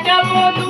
acabou do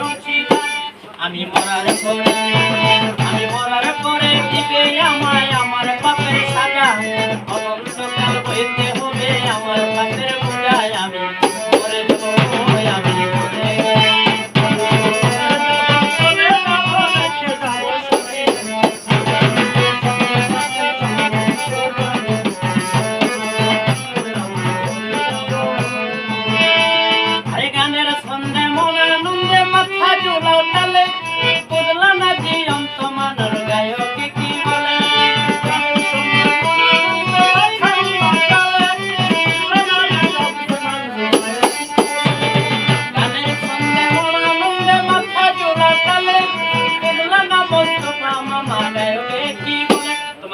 আমি মরার পরে আমি মরার পরে দিবে আমায় আমার পাপের সাজা। অনন্তকাল হইতে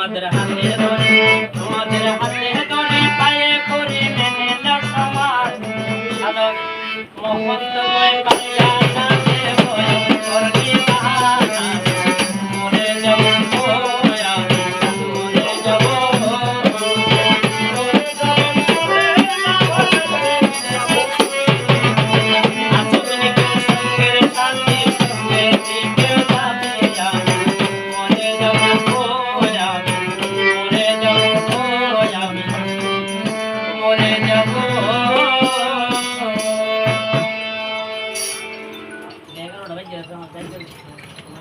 তোমাদের হাতে ধরে তোমাদের হাতে ধরে পায়ে করি মেনে সমাজ সাধক মহন্ত morning.